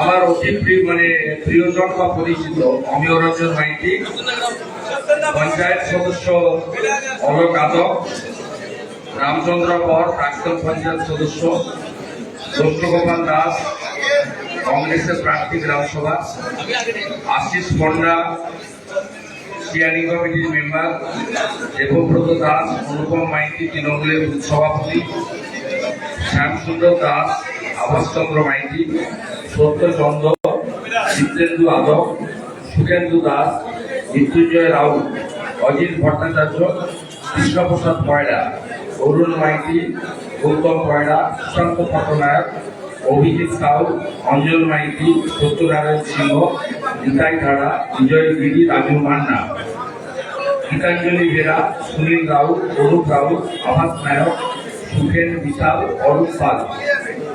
আমার অতি প্রিয় মানে প্রিয়জন বা পরিচিত অমিয় রঞ্জন মাইতি পঞ্চায়েত সদস্য অলোক যাদব রামচন্দ্র কর, প্রাক্তন পঞ্চায়েত সদস্য দোষ্টগোপাল দাস, কংগ্রেসের প্রার্থী গ্রামসভা, আশিস পণ্ডা স্টিয়ারিং কমিটির মেম্বার, দেবব্রত দাস, অনুপম মাইতি, তৃণমূলের সভাপতি, শ্যামসুন্দর দাস আবাসচন্দ্র মাইতি সত্যচন্দ্র জিতেন্দু যাদব, সুখেন্দু দাস, মৃত্যুঞ্জয় রাউত অজিত ভট্টাচার্য, কৃষ্ণপ্রসাদ পয়রা অরুণ মাইতি, গৌতম পয়রা সুশান্ত পট্টনায়ক, অভিজিৎ সাউ, অঞ্জল মাইতি, সত্যনারায়ণ সিংহ, নিতাই ধারা, বিজয় গিরি, রাজু মান্না। গীতাঞ্জলি বেরা সুনীল রাউত অরূপ রাউত আভাস নায়ক, সুখেন বিশাল, অরূপ পাল।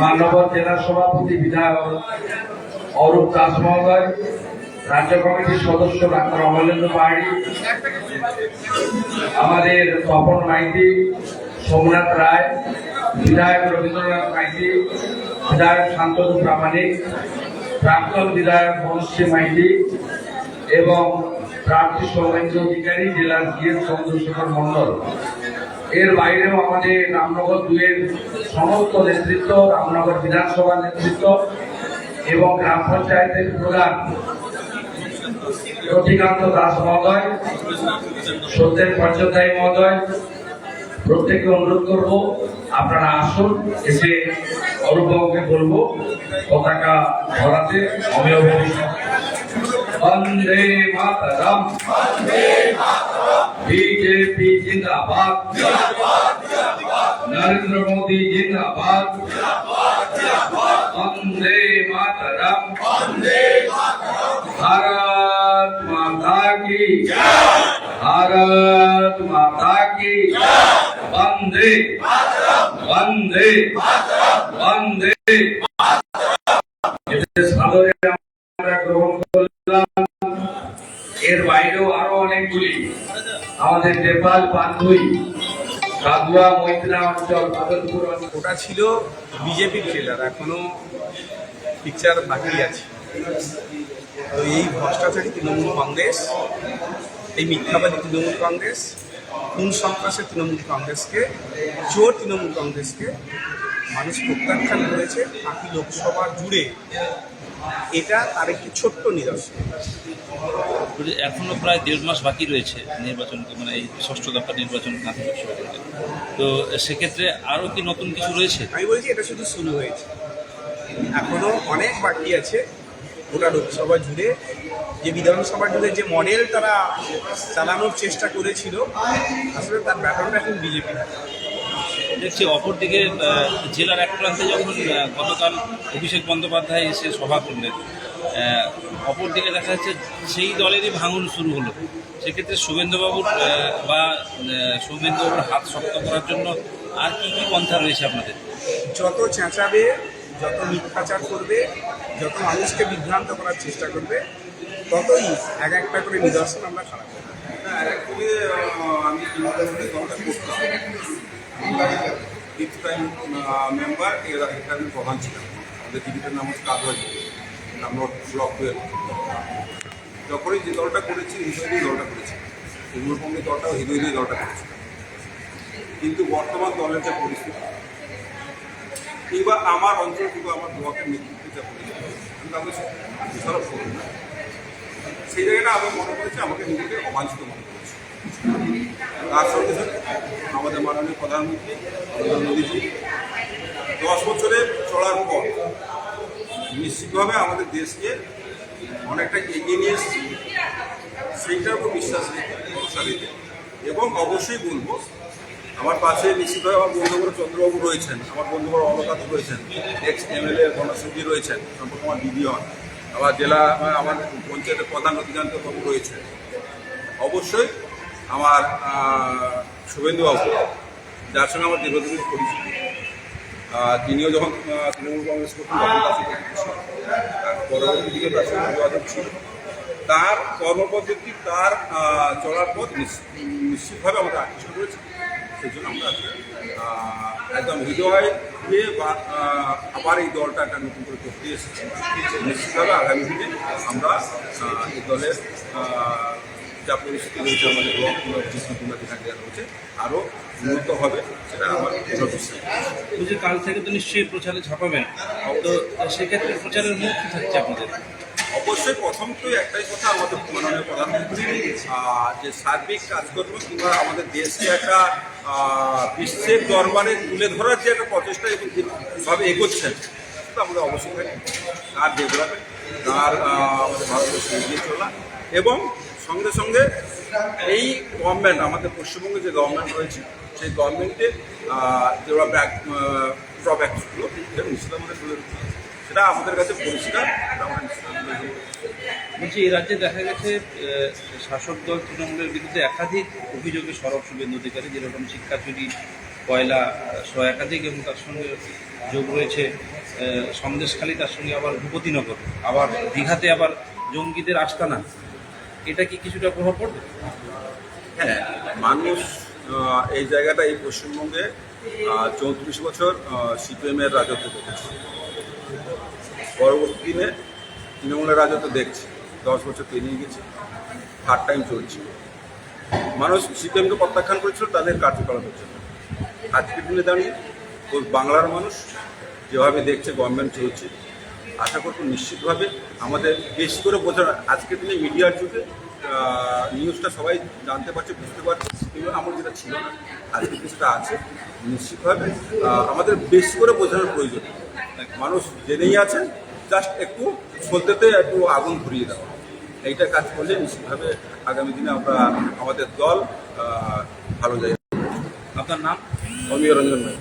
মানবর জেলা সভাপতি বিধায়ক অরূপ দাস মহোদয়, রাজ্য কমিটির সদস্য ডাক্তার অমলেন্দ্র পাহাড়ি, আমাদের তপন মাইতি, সোমনাথ রায়, বিধায়ক রবীন্দ্রনাথ মাইতি, বিধায়ক শান্তনু প্রামাণিক, প্রাক্তন বিধায়ক মনুষ্য মাইতি এবং প্রার্থী সৌমেন্দ্র অধিকারী, জেলার জিএস চন্দ্রশেখর মন্ডল। এর বাইরেও আমাদের রামনগর দুয়ের সমস্ত নেতৃত্ব, রামনগর বিধানসভা নেতৃত্ব এবং গ্রাম পঞ্চায়েতের প্রধান রতিকান্ত দাস মহোদয় সত্যেন পঞ্চদায়ী মহোদয়, প্রত্যেককে অনুরোধ করব, আপনারা আসুন, এসে অরূপবাবুকে বলব, পতাকা ধরাতে, অমিয় ভবিষ্যৎ। वंदे मातरम। वंदे मातरम बीजेपी जिंदाबाद। नरेंद्र मोदी जिंदाबाद। वंदे मातरम। वंदे मातरम भारत माता की। भारत माता की। वंदे। वंदे। वंदे। এর বাইরেও আরও অনেকগুলি আমাদের নেপাল পান্ডুই কাদুয়া, মৈত্রা অঞ্চল অঞ্চল। ওটা ছিল বিজেপির ট্রেলার এখনও পিকচার বাকি আছে। তো এই ভ্রষ্টাচারী তৃণমূল কংগ্রেস, এই মিথ্যাবাদী তৃণমূল কংগ্রেস, খুন সন্ত্রাসের তৃণমূল কংগ্রেসকে, চোর তৃণমূল কংগ্রেসকে মানুষ প্রত্যাখ্যান করেছে। বাকি লোকসভা জুড়ে এটা তার একটি ছোট্ট নিদর্শন। এখনও প্রায় দেড় মাস বাকি রয়েছে নির্বাচন মানে এই ষষ্ঠ দফা নির্বাচন। তো সেক্ষেত্রে আরও কি নতুন কিছু রয়েছে? আমি বলছি এটা শুধু শুরু হয়েছে। এখনও অনেক বাকি আছে। গোটা লোকসভা জুড়ে যে বিধানসভা জুড়ে যে মডেল তারা চালানোর চেষ্টা করেছিল আসলে তার ব্যাপারটা এখন বিজেপি। দেখছি অপরদিকে জেলার এক প্রান্তে যখন গতকাল অভিষেক বন্দ্যোপাধ্যায় এসে সভা করলেন অপরদিকে দেখা যাচ্ছে সেই দলেরই ভাঙন শুরু হলো সেক্ষেত্রে শুভেন্দুবাবুর বা আহ, সৌমেন্দ্রবাবুর হাত শক্ত করার জন্য আর কি কি পন্থা রয়েছে আপনাদের যত চেঁচাবে যত মিথ্যাচার করবে যত মানুষকে বিভ্রান্ত করার চেষ্টা করবে ততই এক একটা করে নিদর্শন আমরা খারাপ করব আমি করতাম ফিফথ টাইম মেম্বার এর আগে আমি প্রধান ছিলাম। আমাদের টিভিটার নাম হচ্ছে কাদুয়াজি আমরা ব্লক টুয়েলভ। যখনই যে দলটা করেছি দিয়ে দলটা করেছি। দলটাও হৃদয় দিয়ে দলটা করেছি। কিন্তু বর্তমান দলের যা পরিস্থিতি কিংবা আমার অঞ্চল কিংবা আমার ব্লকের নেতৃত্বে যা পরিস্থিতি, আমি তাদের সেই জায়গাটা আমি মনে করেছি আমাকে নিজেকে অবাঞ্ছিত মনে করেছি। তার সঙ্গে সঙ্গে আমাদের মাননীয় প্রধানমন্ত্রী নরেন্দ্র মোদীজি। দশ বছরের চলার পর নিশ্চিতভাবে আমাদের দেশকে অনেকটা এগিয়ে নিয়ে এসেছি, সেইটার উপর বিশ্বাস রেখে এবং অবশ্যই বলব, আমার পাশে নিশ্চিতভাবে আমার বন্ধুবর চন্দ্রবাবু রয়েছেন, আমার বন্ধুবর অলকাত রয়েছেন এক্স এমএলএ গণসুজি রয়েছেন সম্পর্ক আমার দিদি হন আমার জেলা, আমার পঞ্চায়েতের প্রধান অধিকান্ত বাবু রয়েছেন। অবশ্যই আমার আহ, শুভেন্দুবাবু যার সঙ্গে আমার দীর্ঘদিনের পরিচিত তিনিও যখন তৃণমূল কংগ্রেস পরবর্তী দিকে তার যোগাযোগ ছিল। তার কর্মপদ্ধতি তার চলার পথ নিশ্চিতভাবে আমাদের আকৃষ্ট করেছে। সেই জন্য আমরা একদম হৃদয় দিয়ে বা আবার এই দলটা একটা নতুন করে করতে এসেছি। নিশ্চিতভাবে আগামী দিনে আমরা এই দলের যা পরিস্থিতি রয়েছে আমাদের যেখানে যেখানে রয়েছে আরও উন্নত হবে সেটা আমার বলছি কাল থেকে তো নিশ্চয়ই প্রচারে ছাপাবেন তো সেক্ষেত্রে প্রচারের মুখ থাকছে আপনাদের? অবশ্যই প্রথম তো একটাই কথা আমাদের মাননীয় প্রধানমন্ত্রী যে সার্বিক কাজকর্ম কিংবা আমাদের দেশকে একটা বিশ্বের দরবারে তুলে ধরার যে একটা প্রচেষ্টা এবং যেভাবে এগোচ্ছেন সেটা আমাদের অবশ্যই। তার ডেভেলপমেন্ট তার আমাদের ভারতবর্ষে এগিয়ে চলা এবং সঙ্গে সঙ্গে এই গভর্নমেন্ট আমাদের পশ্চিমবঙ্গে যে গভর্নমেন্ট রয়েছে, সেই গভর্নমেন্টে যে ব্যাক ড্রব্যাকসগুলো সেটা নিশ্চিত আমাদের তুলে সেটা আমাদের কাছে পরিষ্কার। বলছি, এই রাজ্যে দেখা গেছে শাসক দল তৃণমূলের বিরুদ্ধে একাধিক অভিযোগে সরব শুভেন্দু অধিকারী, যেরকম শিক্ষা চুরি কয়লা সহ একাধিক এবং তার সঙ্গে যোগ রয়েছে সন্দেশখালী, তার সঙ্গে আবার ভূপতিনগর, আবার দীঘাতে আবার জঙ্গিদের আস্তানা। এটা কি কিছুটা প্রভাব পড়বে? হ্যাঁ মানুষ এই জায়গাটা, এই পশ্চিমবঙ্গে চৌত্রিশ বছর সিপিএমের রাজত্ব দেখেছে। পরবর্তী দিনে তৃণমূলের রাজত্ব দেখছে। দশ বছর পেরিয়ে গেছে থার্ড টাইম চলছে। মানুষ সিপিএমকে প্রত্যাখ্যান করেছিল, তাদের কার্যকলাপের জন্য। আজকের দিনে দাঁড়িয়ে ওই বাংলার মানুষ যেভাবে দেখছে গভর্নমেন্ট চলছে আশা করব নিশ্চিতভাবে আমাদের বেশি করে বোঝা আজকের দিনে মিডিয়ার যুগে নিউজটা সবাই জানতে পারছে, বুঝতে পারছে কিন্তু আমার যেটা ছিল না, আজকে কিছুটা আছে। নিশ্চিতভাবে আমাদের বেশি করে বোঝানোর প্রয়োজন। মানুষ জেনেই আছেন জাস্ট একটু সলতেতে একটু আগুন ধরিয়ে দেওয়া। এইটা কাজ করলে নিশ্চিতভাবে আগামী দিনে আমরা, আমাদের দল ভালো জায়গায় আপনার নাম? অমিয় রঞ্জন ভাই